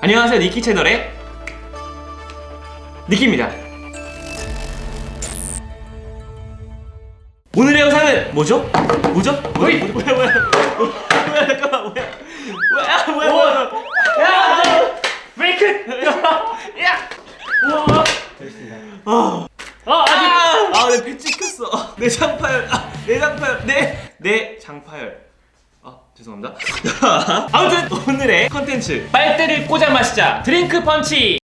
안녕하세요 니키 채널의 니키입니다 오늘의 영상은 뭐죠? 뭐죠? 뭐야 뭐야 뭐야 뭐야 잠깐만 뭐야 뭐야 뭐야 뭐야 야! 브레이크! 야! 우와! 아, 아, 아직! 아, 내배 찍혔어. 내 장파열, 아, 내 장파열, 내, 내 장파열. 아, 죄송합니다. 아무튼 오늘의 컨텐츠 빨대를 꽂아 마시자 드링크 펀치.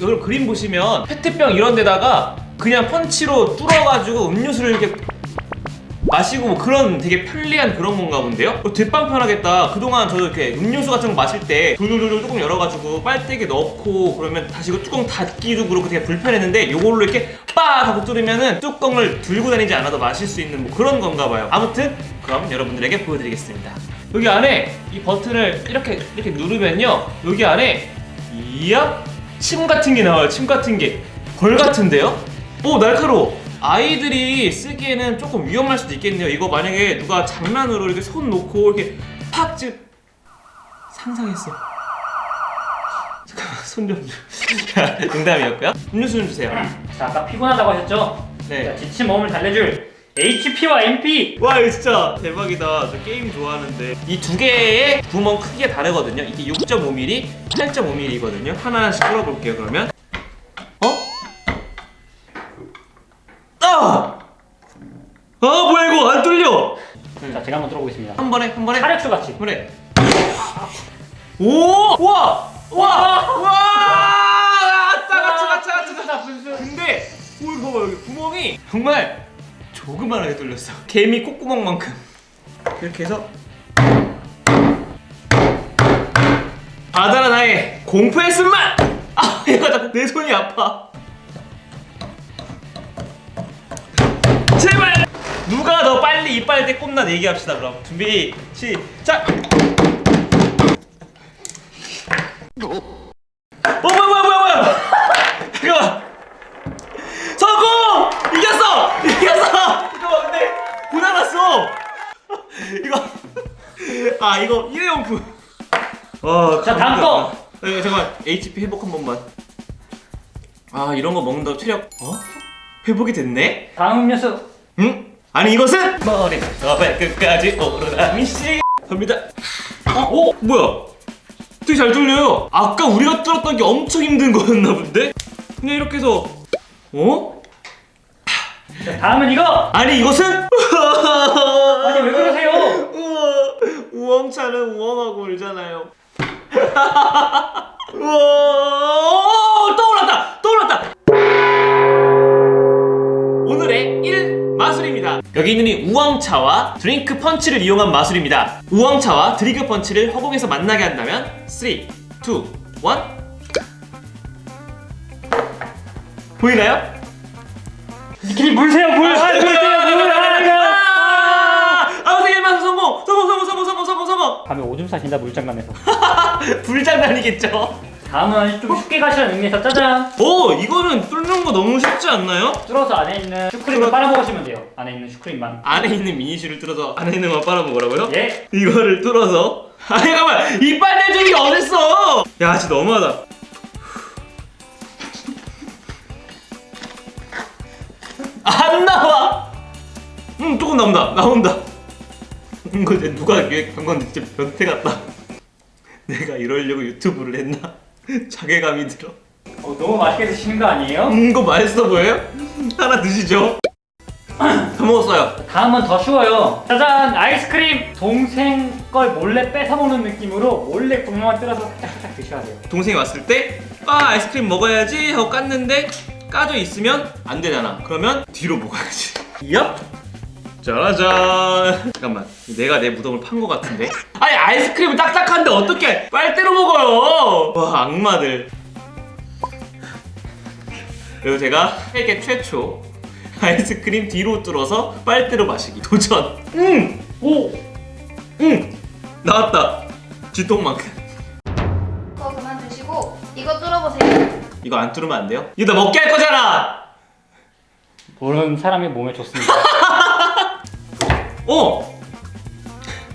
여러분 그림 보시면 페트병 이런 데다가 그냥 펀치로 뚫어가지고 음료수를 이렇게 마시고 뭐 그런 되게 편리한 그런 건가 본데요? 어, 뒷방 편하겠다. 그동안 저도 이렇게 음료수 같은 거 마실 때 돌돌돌돌 뚜껑 열어가지고 빨대기 넣고 그러면 다시 그 뚜껑 닫기도 그렇고 되게 불편했는데 요걸로 이렇게 빡 하고 뚫으면은 뚜껑을 들고 다니지 않아도 마실 수 있는 뭐 그런 건가 봐요. 아무튼 그럼 여러분들에게 보여드리겠습니다. 여기 안에 이 버튼을 이렇게 이렇게 누르면요. 여기 안에 이야 침 같은 게 나와요. 침 같은 게. 벌 같은데요? 오 날카로워. 아이들이 쓰기에는 조금 위험할 수도 있겠네요. 이거 만약에 누가 장난으로 이렇게 손 놓고 이렇게 팍 찌... 상상했어. 잠깐만 손 좀. 농담이었고요. 음료수 좀 주세요. 자, 아까 피곤하다고 하셨죠? 네. 자, 지친 몸을 달래줄 HP와 MP! 와 이거 진짜 대박이다. 저 게임 좋아하는데 이 두 개의 구멍 크기가 다르거든요. 이게 6.5mm, 8.5mm거든요. 하나씩 뚫어볼게요. 그러면 어? 아! 아 뭐야 이거 안 뚫려? 자, 제가 한번 들어보겠습니다. 한 번에 한 번에 차력수 같이. 한 번에. 오! 와! 와! 와! 아따가 차가 차가 차가. 분수다, 분수. 근데 오 이거 봐봐 여기 구멍이 정말 조그만하게 뚫렸어. 개미 콧구멍만큼. 이렇게 해서. 받아라 나의 공포의 쓴맛 아 얘가 자꾸 내 손이 아파. 제발! 누가 더 빨리 이빨대 꼽나 얘기합시다 그럼. 준비 시작 어 뭐야 뭐야 뭐야 뭐야 잠깐만 성공! 이겼어! 이겼어! 이거 근데 고장났어! 이거 아 이거 일회용품 와 자, 다음 거! 네, 잠깐만 HP 회복 한 번만 아 이런 거 먹는다고 체력 어? 회복이 됐네? 다음 음료수. 응? 아니 이것은 머리부터 발끝까지 오로나미 씨 갑니다 어? 어? 뭐야 되게 잘 뚫려요 아까 우리가 뚫었던 게 엄청 힘든 거였나 본데? 그냥 이렇게 해서 어? 자, 다음은 이거! 아니 이것은? 아니, 왜 그러세요? 우와, 우엉차는 우엉하고 울잖아요. 우와, 오, 떠올랐다! 떠올랐다! 오늘의 1 마술입니다. 여기 있는 이 우엉차와 드링크 펀치를 이용한 마술입니다. 우엉차와 드링크 펀치를 허공에서 만나게 한다면 3, 2, 1 보이나요? 니키니 물세요, 물! 아, 물세요, 물! 아, 이거! 아! 아무튼 1마술 성공! 성공 성공 성공 성공 성공 성공! 밤에 오줌 싸신다, 물장난에서. 불장난이겠죠? 다음은 좀 쉽게 가시라는 의미에서 짜잔! 오 이거는 뚫는 거 너무 쉽지 않나요? 뚫어서 안에 있는 슈크림을 빨아먹으시면 돼요. 안에 있는 슈크림만. 안에 있는 미니슈를 뚫어서 안에 있는 거 빨아먹으라고요? 예. 이거를 뚫어서 아 잠깐만 이빨 내주는 게 어딨어 야 진짜 너무하다 안 나와 음 조금 나온다 나온다 이거 이제 누가 기획한 건데 진짜 변태 같다 내가 이러려고 유튜브를 했나 자괴감이 들어 어, 너무 맛있게 드시는 거 아니에요? 음, 이거 맛있어 보여요? 하나 드시죠. 다 먹었어요. 다음은 더 쉬워요. 짜잔! 아이스크림! 동생 걸 몰래 뺏어먹는 느낌으로 몰래 구멍만 뚫어서 살짝살짝 드셔야 돼요. 동생이 왔을 때, 아 아이스크림 먹어야지 하고 깠는데 까져 있으면 안 되잖아. 그러면 뒤로 먹어야지. 얍. 짜잔. 잠깐만, 내가 내 무덤을 판 것 같은데? 아니 아이스크림은 딱딱한데 어떻게 빨대로 먹어요? 와 악마들. 그리고 제가 세계 최초 아이스크림 뒤로 뚫어서 빨대로 마시기 도전. 음. 오! 응 나왔다 쥐똥만큼 그거 그만 드시고 이거 뚫어보세요. 이거 안 뚫으면 안 돼요? 이거 나 먹게 할 거잖아 물은 사람의 몸에 좋습니다. 어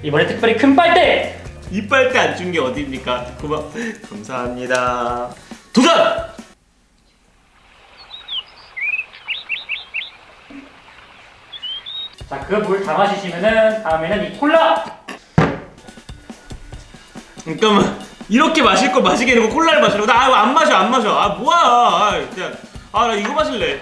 이번에 특별히 큰 빨대! 이빨대 안준 게 어디입니까? 고마 감사합니다. 도전! 자, 그 물 다 마시시면은 다음에는 이 콜라. 잠깐만 이렇게 마실 거 마시게 해놓고 콜라를 마시라고. 나 아, 안 마셔 안 마셔. 아 뭐야. 아, 그냥. 아나 이거 마실래